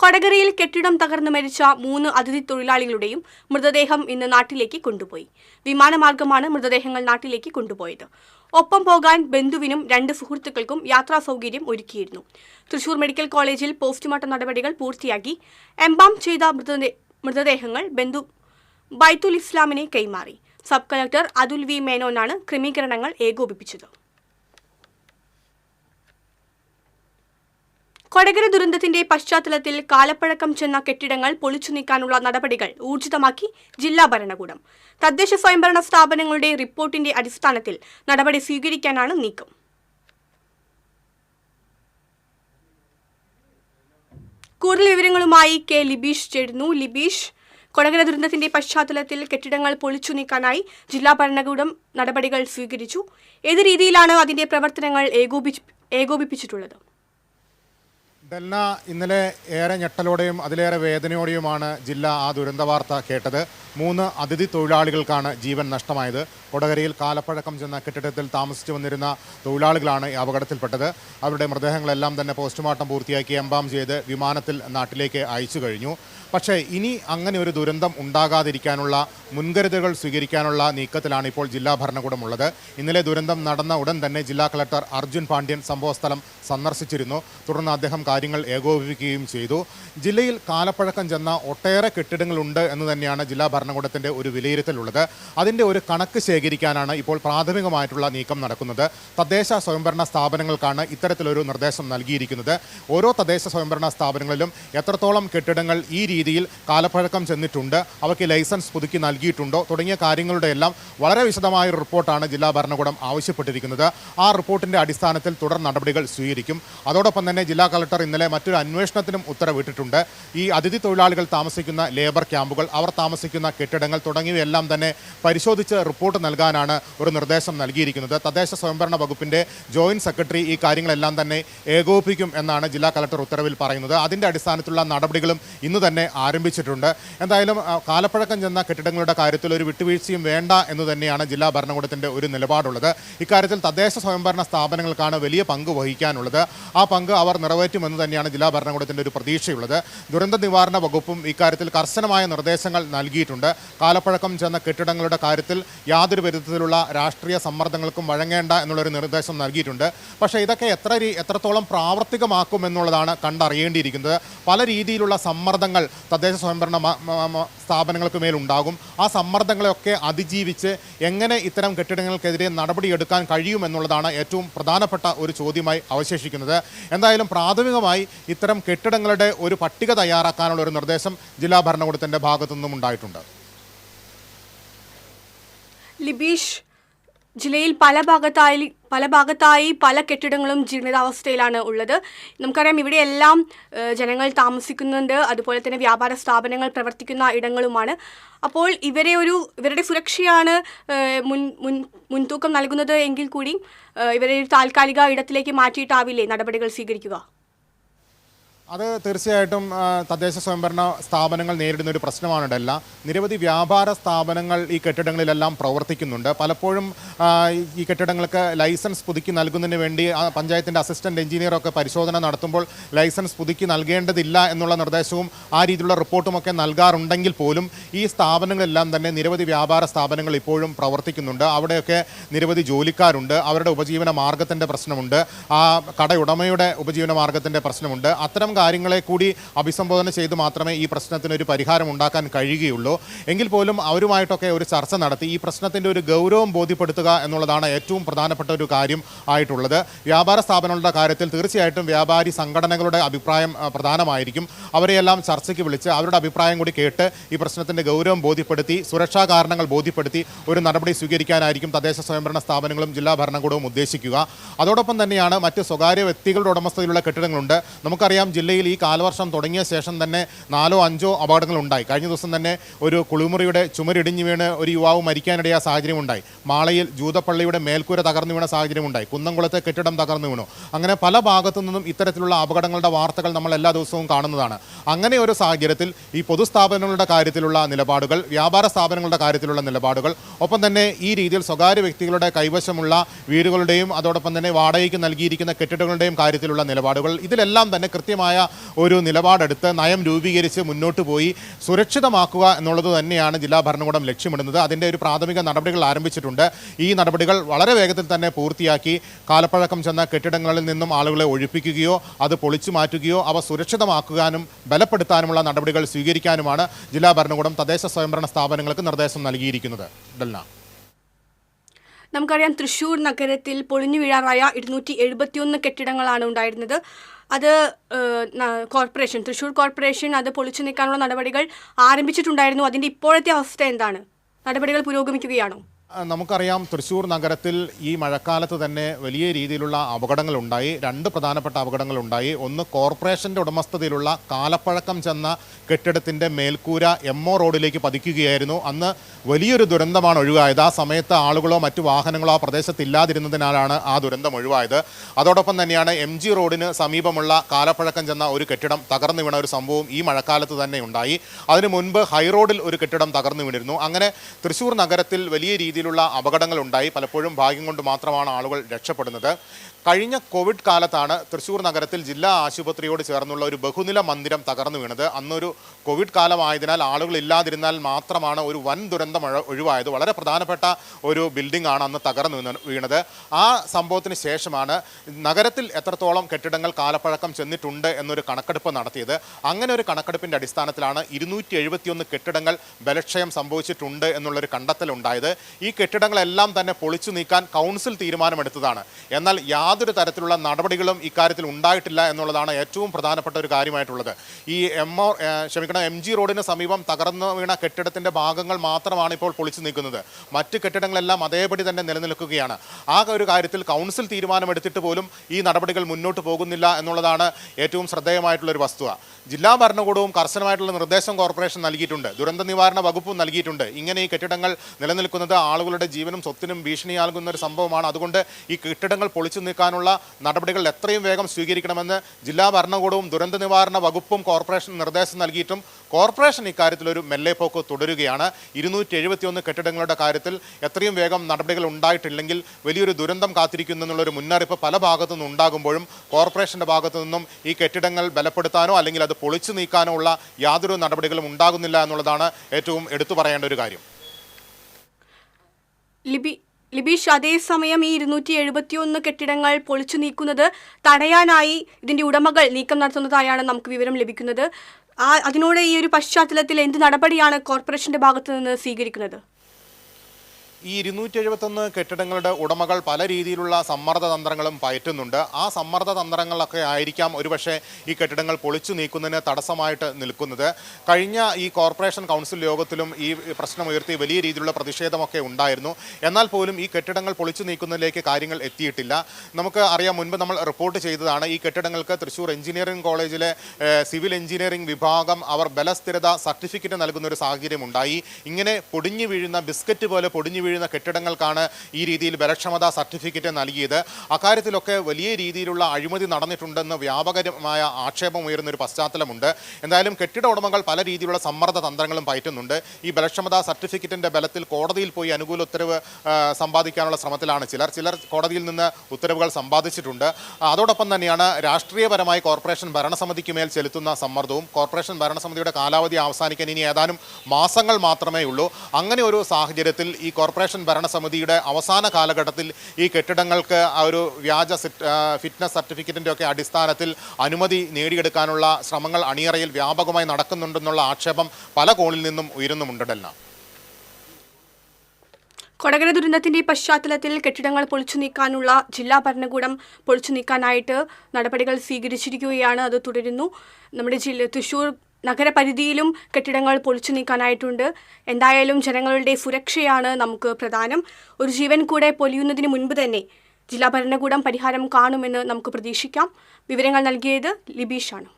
കൊടകരയിൽ കെട്ടിടം തകർന്നു മരിച്ച മൂന്ന് അതിഥി തൊഴിലാളികളുടെയും മൃതദേഹം ഇന്ന് നാട്ടിലേക്ക് കൊണ്ടുപോയി. വിമാനമാർഗമാണ് മൃതദേഹങ്ങൾ നാട്ടിലേക്ക് കൊണ്ടുപോയത്. ഒപ്പം പോകാൻ ബന്ധുവിനും രണ്ട് സുഹൃത്തുക്കൾക്കും യാത്രാ സൗകര്യം ഒരുക്കിയിരുന്നു. തൃശൂർ മെഡിക്കൽ കോളേജിൽ പോസ്റ്റ്മോർട്ടം നടപടികൾ പൂർത്തിയാക്കി എംബാം ചെയ്ത മൃതദേഹങ്ങൾ ബന്ധു ബൈത്തുൽ ഇസ്ലാമിനെ കൈമാറി. സബ് കളക്ടർ അതുൽ വി മേനോനാണ് ക്രമീകരണങ്ങൾ ഏകോപിപ്പിച്ചത്. കൊടകര ദുരന്തത്തിന്റെ പശ്ചാത്തലത്തിൽ കാലപ്പഴക്കം ചെന്ന കെട്ടിടങ്ങൾ പൊളിച്ചു നീക്കാനുള്ള നടപടികൾ ഊർജിതമാക്കി ജില്ലാ ഭരണകൂടം. തദ്ദേശ സ്വയംഭരണ സ്ഥാപനങ്ങളുടെ റിപ്പോർട്ടിന്റെ അടിസ്ഥാനത്തിൽ നടപടി സ്വീകരിക്കാനാണ് നീക്കം. കൂടുതൽ വിവരങ്ങളുമായി കെ ലിബീഷ് ചേരുന്നു. ലിബീഷ് കൊടകര ദുരന്തത്തിന്റെ പശ്ചാത്തലത്തിൽ കെട്ടിടങ്ങൾ പൊളിച്ചു നീക്കാനായി ജില്ലാ ഭരണകൂടം നടപടികൾ സ്വീകരിച്ചു. ഏത് രീതിയിലാണ് അതിന്റെ പ്രവർത്തനങ്ങൾ ഏകോപിപ്പിച്ചിട്ടുള്ളത്? ഡെൽന ഇന്നലെ ഏറെ ഞെട്ടലോടെയും അതിലേറെ വേദനയോടെയുമാണ് ജില്ല ആ ദുരന്ത വാർത്ത കേട്ടത്. മൂന്ന് അതിഥി തൊഴിലാളികൾക്കാണ് ജീവൻ നഷ്ടമായത്. കൊടകരയിൽ കാലപ്പഴക്കം ചെന്ന കെട്ടിടത്തിൽ താമസിച്ചു വന്നിരുന്ന തൊഴിലാളികളാണ് അപകടത്തിൽപ്പെട്ടത്. അവരുടെ മൃതദേഹങ്ങളെല്ലാം തന്നെ പോസ്റ്റ്മോർട്ടം പൂർത്തിയാക്കി എംബാം ചെയ്ത് വിമാനത്തിൽ നാട്ടിലേക്ക് അയച്ചു കഴിഞ്ഞു. പക്ഷേ ഇനി അങ്ങനെ ഒരു ദുരന്തം ഉണ്ടാകാതിരിക്കാനുള്ള മുൻകരുതലുകൾ സ്വീകരിക്കാനുള്ള നീക്കത്തിലാണ് ഇപ്പോൾ ജില്ലാ ഭരണകൂടം ഉള്ളത് ഇന്നലെ ദുരന്തം നടന്ന ഉടൻ തന്നെ ജില്ലാ കളക്ടർ അർജുൻ പാണ്ഡ്യൻ സംഭവസ്ഥലം സന്ദർശിച്ചിരുന്നു. തുടർന്ന് അദ്ദേഹം കാര്യങ്ങൾ ഏകോപിപ്പിക്കുകയും ചെയ്തു. ജില്ലയിൽ കാലപ്പഴക്കം ചെന്ന ഒട്ടേറെ കെട്ടിടങ്ങളുണ്ട് എന്ന് തന്നെയാണ് ജില്ലാ ഭരണകൂടത്തിന്റെ ഒരു വിലയിരുത്തലുള്ളത്. അതിന്റെ ഒരു കണക്ക് ശേഖരിക്കാനാണ് ഇപ്പോൾ പ്രാഥമികമായിട്ടുള്ള നീക്കം നടക്കുന്നത്. തദ്ദേശ സ്വയംഭരണ സ്ഥാപനങ്ങൾക്കാണ് ഇത്തരത്തിലൊരു നിർദ്ദേശം നൽകിയിരിക്കുന്നത്. ഓരോ തദ്ദേശ സ്വയംഭരണ സ്ഥാപനങ്ങളിലും എത്രത്തോളം കെട്ടിടങ്ങൾ ഈ രീതിയിൽ കാലപ്പഴക്കം ചെന്നിട്ടുണ്ട് അവയ്ക്ക് ലൈസൻസ് പുതുക്കി നൽകിയിട്ടുണ്ടോ തുടങ്ങിയ കാര്യങ്ങളുടെ എല്ലാം വളരെ വിശദമായ ഒരു റിപ്പോർട്ടാണ് ജില്ലാ ഭരണകൂടം ആവശ്യപ്പെട്ടിരിക്കുന്നത്. ആ റിപ്പോർട്ടിന്റെ അടിസ്ഥാനത്തിൽ തുടർ നടപടികൾ സ്വീകരിക്കും. അതോടൊപ്പം തന്നെ ജില്ലാ കളക്ടർ ഇന്നലെ മറ്റൊരു അന്വേഷണത്തിനും ഉത്തരവിട്ടിട്ടുണ്ട്. ഈ അതിഥി തൊഴിലാളികൾ താമസിക്കുന്ന ലേബർ ക്യാമ്പുകൾ അവർ താമസിക്കുന്ന കെട്ടിടങ്ങൾ തുടങ്ങിയവയെല്ലാം തന്നെ പരിശോധിച്ച് റിപ്പോർട്ട് നൽകാനാണ് ഒരു നിർദ്ദേശം നൽകിയിരിക്കുന്നത്. തദ്ദേശ സ്വയംഭരണ വകുപ്പിന്റെ ജോയിന്റ് സെക്രട്ടറി ഈ കാര്യങ്ങളെല്ലാം തന്നെ ഏകോപിപ്പിക്കും എന്നാണ് ജില്ലാ കലക്ടർ ഉത്തരവിൽ പറയുന്നത്. അതിന്റെ അടിസ്ഥാനത്തിലുള്ള നടപടികളും ഇന്ന് തന്നെ ആരംഭിച്ചിട്ടുണ്ട്. എന്തായാലും കാലപ്പഴക്കം ചെന്ന കെട്ടിടങ്ങളുടെ കാര്യത്തിൽ ഒരു വിട്ടുവീഴ്ചയും വേണ്ട എന്ന് തന്നെയാണ് ജില്ലാ ഭരണകൂടത്തിന്റെ ഒരു നിലപാടുള്ളത്. ഇക്കാര്യത്തിൽ തദ്ദേശ സ്വയംഭരണ സ്ഥാപനങ്ങൾക്കാണ് വലിയ പങ്ക് വഹിക്കാനുള്ളത്. ആ പങ്ക് അവർ നിറവേറ്റുമെന്ന് തന്നെയാണ് ജില്ലാ ഭരണകൂടത്തിന്റെ ഒരു പ്രതീക്ഷയുള്ളത്. ദുരന്ത നിവാരണ വകുപ്പും ഇക്കാര്യത്തിൽ കർശനമായ നിർദ്ദേശങ്ങൾ നൽകിയിട്ടുണ്ട്. കാലപ്പഴക്കം ചെന്ന കെട്ടിടങ്ങളുടെ കാര്യത്തിൽ യാതൊരു വിധത്തിലുള്ള രാഷ്ട്രീയ സമ്മർദ്ദങ്ങൾക്കും വഴങ്ങേണ്ട എന്നുള്ളൊരു നിർദ്ദേശം നൽകിയിട്ടുണ്ട്. പക്ഷേ ഇതൊക്കെ എത്ര എത്രത്തോളം പ്രാവർത്തികമാക്കും എന്നുള്ളതാണ് കണ്ടറിയേണ്ടിയിരിക്കുന്നത്. പല രീതിയിലുള്ള സമ്മർദ്ദങ്ങൾ തദ്ദേശ സ്വയംഭരണ സ്ഥാപനങ്ങൾക്ക് മേലുണ്ടാകും. ആ സമ്മർദ്ദങ്ങളെയൊക്കെ അതിജീവിച്ച് എങ്ങനെ ഇത്തരം കെട്ടിടങ്ങൾക്കെതിരെ നടപടിയെടുക്കാൻ കഴിയുമെന്നുള്ളതാണ് ഏറ്റവും പ്രധാനപ്പെട്ട ഒരു ചോദ്യമായി അവശേഷിക്കുന്നത്. എന്തായാലും പ്രാഥമികമായി ഇത്തരം കെട്ടിടങ്ങളുടെ ഒരു പട്ടിക തയ്യാറാക്കാനുള്ള ഒരു നിർദ്ദേശം ജില്ലാ ഭരണകൂടത്തിന്റെ ഭാഗത്തു നിന്നും ഉണ്ടായിട്ടുണ്ട്. ലിബീഷ് ജില്ലയിൽ പല ഭാഗത്തായി പല ഭാഗത്തായി പല കെട്ടിടങ്ങളും ജീർണിതാവസ്ഥയിലാണ് ഉള്ളത്. നമുക്കറിയാം ഇവിടെയെല്ലാം ജനങ്ങൾ താമസിക്കുന്നുണ്ട്. അതുപോലെ തന്നെ വ്യാപാര സ്ഥാപനങ്ങൾ പ്രവർത്തിക്കുന്ന ഇടങ്ങളുമാണ്. അപ്പോൾ ഇവരെ ഒരു ഇവരുടെ സുരക്ഷയാണ് മുൻ മുൻ മുൻതൂക്കം നൽകുന്നത് എങ്കിൽ കൂടി ഇവരെ ഒരു താൽക്കാലിക ഇടത്തിലേക്ക് മാറ്റിയിട്ടാവില്ലേ നടപടികൾ സ്വീകരിക്കുക? അത് തീർച്ചയായിട്ടും തദ്ദേശ സ്വയംഭരണ സ്ഥാപനങ്ങൾ നേരിടുന്ന ഒരു പ്രശ്നമാണ് ഡെല്ല നിരവധി വ്യാപാര സ്ഥാപനങ്ങൾ ഈ കെട്ടിടങ്ങളിലെല്ലാം പ്രവർത്തിക്കുന്നുണ്ട്. പലപ്പോഴും ഈ കെട്ടിടങ്ങൾക്ക് ലൈസൻസ് പുതുക്കി നൽകുന്നതിന് വേണ്ടി പഞ്ചായത്തിന്റെ അസിസ്റ്റന്റ് എഞ്ചിനീയറൊക്കെ പരിശോധന നടത്തുമ്പോൾ ലൈസൻസ് പുതുക്കി നൽകേണ്ടതില്ല എന്നുള്ള നിർദ്ദേശവും ആ രീതിയിലുള്ള റിപ്പോർട്ടുമൊക്കെ നൽകാറുണ്ടെങ്കിൽ പോലും ഈ സ്ഥാപനങ്ങളെല്ലാം തന്നെ നിരവധി വ്യാപാര സ്ഥാപനങ്ങൾ ഇപ്പോഴും പ്രവർത്തിക്കുന്നുണ്ട്. അവിടെയൊക്കെ നിരവധി ജോലിക്കാരുണ്ട്. അവരുടെ ഉപജീവന മാർഗത്തിന്റെ പ്രശ്നമുണ്ട്. ആ കടയുടമയുടെ ഉപജീവന മാർഗത്തിന്റെ പ്രശ്നമുണ്ട്. അത്തരം കാര്യങ്ങളെ കൂടി അഭിസംബോധന ചെയ്ത് മാത്രമേ ഈ പ്രശ്നത്തിന് ഒരു പരിഹാരം ഉണ്ടാക്കാൻ കഴിയുകയുള്ളൂ. എങ്കിൽ പോലും അവരുമായിട്ടൊക്കെ ഒരു ചർച്ച നടത്തി ഈ പ്രശ്നത്തിന്റെ ഒരു ഗൗരവം ബോധ്യപ്പെടുത്തുക എന്നുള്ളതാണ് ഏറ്റവും പ്രധാനപ്പെട്ട ഒരു കാര്യം ആയിട്ടുള്ളത്. വ്യാപാര സ്ഥാപനങ്ങളുടെ കാര്യത്തിൽ തീർച്ചയായിട്ടും വ്യാപാരി സംഘടനകളുടെ അഭിപ്രായം പ്രധാനമായിരിക്കും. അവരെയെല്ലാം ചർച്ചയ്ക്ക് വിളിച്ച് അവരുടെ അഭിപ്രായം കൂടി കേട്ട് ഈ പ്രശ്നത്തിന്റെ ഗൗരവം ബോധ്യപ്പെടുത്തി സുരക്ഷാ കാരണങ്ങൾ ബോധ്യപ്പെടുത്തി ഒരു നടപടി സ്വീകരിക്കാനായിരിക്കും തദ്ദേശ സ്വയംഭരണ സ്ഥാപനങ്ങളും ജില്ലാ ഭരണകൂടവും ഉദ്ദേശിക്കുക. അതോടൊപ്പം തന്നെയാണ് മറ്റ് സ്വകാര്യ വ്യക്തികളുടെ ഉടമസ്ഥതയിലുള്ള കെട്ടിടങ്ങളുണ്ട്. നമുക്കറിയാം ജില്ലയിൽ ഈ കാലവർഷം തുടങ്ങിയ ശേഷം തന്നെ നാലോ അഞ്ചോ അപകടങ്ങൾ ഉണ്ടായി കഴിഞ്ഞ ദിവസം തന്നെ ഒരു കുളിമുറിയുടെ ചുമരിടിഞ്ഞു വീണ് ഒരു യുവാവ് മരിക്കാനിടയായ സാഹചര്യം ഉണ്ടായി മാളയിൽ ജൂതപ്പള്ളിയുടെ മേൽക്കൂര തകർന്നു വീണ സാഹചര്യം ഉണ്ടായി കുന്നംകുളത്തെ കെട്ടിടം തകർന്നു വീണു. അങ്ങനെ പല ഭാഗത്തു നിന്നും ഇത്തരത്തിലുള്ള അപകടങ്ങളുടെ വാർത്തകൾ നമ്മൾ എല്ലാ ദിവസവും കാണുന്നതാണ്. അങ്ങനെ ഒരു സാഹചര്യത്തിൽ ഈ പൊതുസ്ഥാപനങ്ങളുടെ കാര്യത്തിലുള്ള നിലപാടുകൾ വ്യാപാര സ്ഥാപനങ്ങളുടെ കാര്യത്തിലുള്ള നിലപാടുകൾ ഒപ്പം തന്നെ ഈ രീതിയിൽ സ്വകാര്യ വ്യക്തികളുടെ കൈവശമുള്ള വീടുകളുടെയും അതോടൊപ്പം തന്നെ വാടകയ്ക്ക് നൽകിയിരിക്കുന്ന കെട്ടിടങ്ങളുടെയും കാര്യത്തിലുള്ള നിലപാടുകൾ ഇതിലെല്ലാം തന്നെ കൃത്യമായ ഒരു നിലപാടെടുത്ത് നയം രൂപീകരിച്ച് മുന്നോട്ട് പോയി സുരക്ഷിതമാക്കുക എന്നുള്ളത് തന്നെയാണ് ജില്ലാ ഭരണകൂടം ലക്ഷ്യമിടുന്നത്. അതിന്റെ ഒരു പ്രാഥമിക നടപടികൾ ആരംഭിച്ചിട്ടുണ്ട്. ഈ നടപടികൾ വളരെ വേഗത്തിൽ തന്നെ പൂർത്തിയാക്കി കാലപ്പഴക്കം ചെന്ന കെട്ടിടങ്ങളിൽ നിന്നും ആളുകളെ ഒഴിപ്പിക്കുകയോ അത് പൊളിച്ചു മാറ്റുകയോ അവ സുരക്ഷിതമാക്കുവാനും ബലപ്പെടുത്താനുമുള്ള നടപടികൾ സ്വീകരിക്കാനുമാണ് ജില്ലാ ഭരണകൂടം തദ്ദേശ സ്വയംഭരണ സ്ഥാപനങ്ങൾക്ക് നിർദ്ദേശം നൽകിയിരിക്കുന്നത്. ഡൽന. നമുക്കറിയാം തൃശ്ശൂർ നഗരത്തിൽ പൊളിഞ്ഞു വീഴാറായ ഇരുന്നൂറ്റി എഴുപത്തിയൊന്ന് കെട്ടിടങ്ങളാണ് ഉണ്ടായിരുന്നത്. അത് കോർപ്പറേഷൻ തൃശ്ശൂർ കോർപ്പറേഷൻ അത് പൊളിച്ചു നീക്കാനുള്ള നടപടികൾ ആരംഭിച്ചിട്ടുണ്ടായിരുന്നു. അതിന്റെ ഇപ്പോഴത്തെ അവസ്ഥ എന്താണ്? നടപടികൾ പുരോഗമിക്കുകയാണോ? നമുക്കറിയാം തൃശ്ശൂർ നഗരത്തിൽ ഈ മഴക്കാലത്ത് തന്നെ വലിയ രീതിയിലുള്ള അപകടങ്ങൾ ഉണ്ടായി രണ്ട് പ്രധാനപ്പെട്ട അപകടങ്ങൾ ഉണ്ടായി ഒന്ന് കോർപ്പറേഷന്റെ ഉടമസ്ഥതയിലുള്ള കാലപ്പഴക്കം ചെന്ന കെട്ടിടത്തിന്റെ മേൽക്കൂര എം ഒ റോഡിലേക്ക് പതിക്കുകയായിരുന്നു. അന്ന് വലിയൊരു ദുരന്തമാണ് ഒഴിവായത്. ആ സമയത്ത് ആളുകളോ മറ്റു വാഹനങ്ങളോ ആ പ്രദേശത്ത് ഇല്ലാതിരുന്നതിനാലാണ് ആ ദുരന്തം ഒഴിവായത്. അതോടൊപ്പം തന്നെയാണ് എം ജി റോഡിന് സമീപമുള്ള കാലപ്പഴക്കം ചെന്ന ഒരു കെട്ടിടം തകർന്നു വീണ ഒരു സംഭവം ഈ മഴക്കാലത്ത് തന്നെ ഉണ്ടായി. അതിനു മുൻപ് ഹൈറോഡിൽ ഒരു കെട്ടിടം തകർന്നു വീണിരുന്നു. അങ്ങനെ തൃശ്ശൂർ നഗരത്തിൽ വലിയ രീതിയിലുള്ള അപകടങ്ങൾ ഉണ്ടായി പലപ്പോഴും ഭാഗ്യം കൊണ്ട് മാത്രമാണ് ആളുകൾ രക്ഷപ്പെടുന്നത്. കഴിഞ്ഞ കോവിഡ് കാലത്താണ് തൃശ്ശൂർ നഗരത്തിൽ ജില്ലാ ആശുപത്രിയോട് ചേർന്നുള്ള ഒരു ബഹുനില മന്ദിരം തകർന്നു വീണത്. അന്നൊരു കോവിഡ് കാലമായതിനാൽ ആളുകൾ ഇല്ലാതിരുന്നാൽ മാത്രമാണ് ഒരു വൻ ദുരന്തം ഒഴിവായത്. വളരെ പ്രധാനപ്പെട്ട ഒരു ബിൽഡിംഗ് ആണ് അന്ന് തകർന്നു വീണത്. ആ സംഭവത്തിന് ശേഷമാണ് നഗരത്തിൽ എത്രത്തോളം കെട്ടിടങ്ങൾ കാലപ്പഴക്കം ചെന്നിട്ടുണ്ട് എന്നൊരു കണക്കെടുപ്പ് നടത്തിയത്. അങ്ങനെ ഒരു കണക്കെടുപ്പിന്റെ അടിസ്ഥാനത്തിലാണ് ഇരുന്നൂറ്റി കെട്ടിടങ്ങൾ ബലക്ഷയം സംഭവിച്ചിട്ടുണ്ട് എന്നുള്ളൊരു കണ്ടെത്തലുണ്ടായത്. ഈ കെട്ടിടങ്ങളെല്ലാം തന്നെ പൊളിച്ചു നീക്കാൻ കൗൺസിൽ തീരുമാനമെടുത്തതാണ്. എന്നാൽ യാതൊരു തരത്തിലുള്ള നടപടികളും ഇക്കാര്യത്തിൽ ഉണ്ടായിട്ടില്ല എന്നുള്ളതാണ് ഏറ്റവും പ്രധാനപ്പെട്ട ഒരു കാര്യമായിട്ടുള്ളത്. ഈ എം ഒ ക്ഷമിക്കണം എം ജി റോഡിന് സമീപം തകർന്നു വീണ കെട്ടിടത്തിന്റെ ഭാഗങ്ങൾ മാത്രമാണ് ഇപ്പോൾ പൊളിച്ചു നീക്കുന്നത്. മറ്റ് കെട്ടിടങ്ങളെല്ലാം അതേപടി തന്നെ നിലനിൽക്കുകയാണ്. ആ ഒരു കാര്യത്തിൽ കൗൺസിൽ തീരുമാനമെടുത്തിട്ട് പോലും ഈ നടപടികൾ മുന്നോട്ട് പോകുന്നില്ല എന്നുള്ളതാണ് ഏറ്റവും ശ്രദ്ധേയമായിട്ടുള്ള ഒരു വസ്തുത. ജില്ലാ ഭരണകൂടവും കർശനമായിട്ടുള്ള നിർദ്ദേശം കോർപ്പറേഷൻ നൽകിയിട്ടുണ്ട്. ദുരന്ത നിവാരണ വകുപ്പും നൽകിയിട്ടുണ്ട്. ഇങ്ങനെ ഈ കെട്ടിടങ്ങൾ നിലനിൽക്കുന്നത് ആളുകളുടെ ജീവനും സ്വത്തിനും ഭീഷണിയാകുന്ന ഒരു സംഭവമാണ്. അതുകൊണ്ട് ഈ കെട്ടിടങ്ങൾ പൊളിച്ചു നീക്കാനുള്ള നടപടികൾ എത്രയും വേഗം സ്വീകരിക്കണമെന്ന് ജില്ലാ ഭരണകൂടവും ദുരന്ത നിവാരണ വകുപ്പും കോർപ്പറേഷൻ നിർദ്ദേശം നൽകിയിട്ടും കോർപ്പറേഷൻ ഇക്കാര്യത്തിൽ ഒരു മെല്ലെപ്പോക്ക് തുടരുകയാണ്. ഇരുന്നൂറ്റി എഴുപത്തിയൊന്ന് കെട്ടിടങ്ങളുടെ കാര്യത്തിൽ എത്രയും വേഗം നടപടികൾ ഉണ്ടായിട്ടില്ലെങ്കിൽ വലിയൊരു ദുരന്തം കാത്തിരിക്കുന്നു എന്നുള്ളൊരു മുന്നറിയിപ്പ് പല ഭാഗത്തു നിന്നും ഉണ്ടാകുമ്പോഴും കോർപ്പറേഷന്റെ ഭാഗത്തു നിന്നും ഈ കെട്ടിടങ്ങൾ ബലപ്പെടുത്താനോ അല്ലെങ്കിൽ അത് പൊളിച്ചു നീക്കാനോ ഉള്ള യാതൊരു നടപടികളും ഉണ്ടാകുന്നില്ല എന്നുള്ളതാണ് ഏറ്റവും എടുത്തു പറയേണ്ട ഒരു കാര്യം. ലിബി ലിബീഷ് അതേസമയം ഈ ഇരുന്നൂറ്റി എഴുപത്തിയൊന്ന് കെട്ടിടങ്ങൾ പൊളിച്ചു നീക്കുന്നത് തടയാനായി ഇതിന്റെ ഉടമകൾ നീക്കം നടത്തുന്നതായാണ് നമുക്ക് വിവരം ലഭിക്കുന്നത്. ആ അതിനോട് ഈ ഒരു പശ്ചാത്തലത്തിൽ എന്ത് നടപടിയാണ് കോർപ്പറേഷന്റെ ഭാഗത്തു നിന്ന് സ്വീകരിക്കുന്നത്? ഈ ഇരുന്നൂറ്റി എഴുപത്തൊന്ന് കെട്ടിടങ്ങളുടെ ഉടമകൾ പല രീതിയിലുള്ള സമ്മർദ്ദ തന്ത്രങ്ങളും പയറ്റുന്നുണ്ട്. ആ സമ്മർദ്ദ തന്ത്രങ്ങളൊക്കെ ആയിരിക്കാം ഒരുപക്ഷെ ഈ കെട്ടിടങ്ങൾ പൊളിച്ചു നീക്കുന്നതിന് തടസ്സമായിട്ട് നിൽക്കുന്നത്. കഴിഞ്ഞ ഈ കോർപ്പറേഷൻ കൗൺസിൽ യോഗത്തിലും ഈ പ്രശ്നം ഉയർത്തി വലിയ രീതിയിലുള്ള പ്രതിഷേധമൊക്കെ ഉണ്ടായിരുന്നു. എന്നാൽ പോലും ഈ കെട്ടിടങ്ങൾ പൊളിച്ചു നീക്കുന്നതിലേക്ക് കാര്യങ്ങൾ എത്തിയിട്ടില്ല. നമുക്ക് അറിയാം മുൻപ് നമ്മൾ റിപ്പോർട്ട് ചെയ്തതാണ് ഈ കെട്ടിടങ്ങൾക്ക് തൃശ്ശൂർ എഞ്ചിനീയറിംഗ് കോളേജിലെ സിവിൽ എഞ്ചിനീയറിംഗ് വിഭാഗം അവർ ബലസ്ഥിരത സർട്ടിഫിക്കറ്റ് നൽകുന്ന ഒരു സാഹചര്യം ഉണ്ടായി ഇങ്ങനെ പൊടിഞ്ഞു വീഴുന്ന ബിസ്ക്കറ്റ് പോലെ പൊടിഞ്ഞു വീഴുന്ന കെട്ടിടങ്ങൾക്കാണ് ഈ രീതിയിൽ ബലക്ഷമതാ സർട്ടിഫിക്കറ്റ് നൽകിയത്. അക്കാര്യത്തിലൊക്കെ വലിയ രീതിയിലുള്ള അഴിമതി നടന്നിട്ടുണ്ടെന്ന് വ്യാപകമായ ആക്ഷേപം ഉയരുന്ന ഒരു പശ്ചാത്തലമുണ്ട്. എന്തായാലും കെട്ടിട ഉടമകൾ പല രീതിയിലുള്ള സമ്മർദ്ദ തന്ത്രങ്ങളും പയറ്റുന്നുണ്ട്. ഈ ബലക്ഷമതാ സർട്ടിഫിക്കറ്റിന്റെ ബലത്തിൽ കോടതിയിൽ പോയി അനുകൂല ഉത്തരവ് സമ്പാദിക്കാനുള്ള ശ്രമത്തിലാണ് ചിലർ. ചിലർ കോടതിയിൽ നിന്ന് ഉത്തരവുകൾ സമ്പാദിച്ചിട്ടുണ്ട്. അതോടൊപ്പം തന്നെയാണ് രാഷ്ട്രീയപരമായി കോർപ്പറേഷൻ ഭരണസമിതിക്ക് മേൽ ചെലുത്തുന്ന സമ്മർദ്ദവും കോർപ്പറേഷൻ ഭരണസമിതിയുടെ കാലാവധി അവസാനിക്കാൻ ഇനി ഏതാനും മാസങ്ങൾ മാത്രമേ ഉള്ളൂ. അങ്ങനെ ഒരു സാഹചര്യത്തിൽ ഈ കോർപ്പറേഷൻ ഭരണസമിതിയുടെ അവസാന കാലഘട്ടത്തിൽ ഈ കെട്ടിടങ്ങൾക്ക് ആ ഒരു വ്യാജ ഫിറ്റ്നസ് സർട്ടിഫിക്കറ്റിന്റെ ഒക്കെ അടിസ്ഥാനത്തിൽ അനുമതി നേടിയെടുക്കാനുള്ള ശ്രമങ്ങൾ അണിയറയിൽ വ്യാപകമായി നടക്കുന്നുണ്ടെന്നുള്ള ആക്ഷേപം പല കോണിൽ നിന്നും ഉയരുന്നുമുണ്ടല്ല കൊടകര ദുരന്തത്തിന്റെ പശ്ചാത്തലത്തിൽ കെട്ടിടങ്ങൾ പൊളിച്ചു നീക്കാനുള്ള ജില്ലാ ഭരണകൂടം പൊളിച്ചു നീക്കാനായിട്ട് നടപടികൾ സ്വീകരിച്ചിരിക്കുകയാണ്. അത് തുടരുന്നു. നമ്മുടെ ജില്ല തൃശൂർ നഗരപരിധിയിലും കെട്ടിടങ്ങൾ പൊളിച്ചു നീക്കാനായിട്ടുണ്ട്. എന്തായാലും ജനങ്ങളുടെ സുരക്ഷയാണ് നമുക്ക് പ്രധാനം. ഒരു ജീവൻ കൂടെ പൊലിയുന്നതിന് മുൻപ് തന്നെ ജില്ലാ ഭരണകൂടം പരിഹാരം കാണുമെന്ന് നമുക്ക് പ്രതീക്ഷിക്കാം. വിവരങ്ങൾ നൽകിയത് ലിബീഷാണ്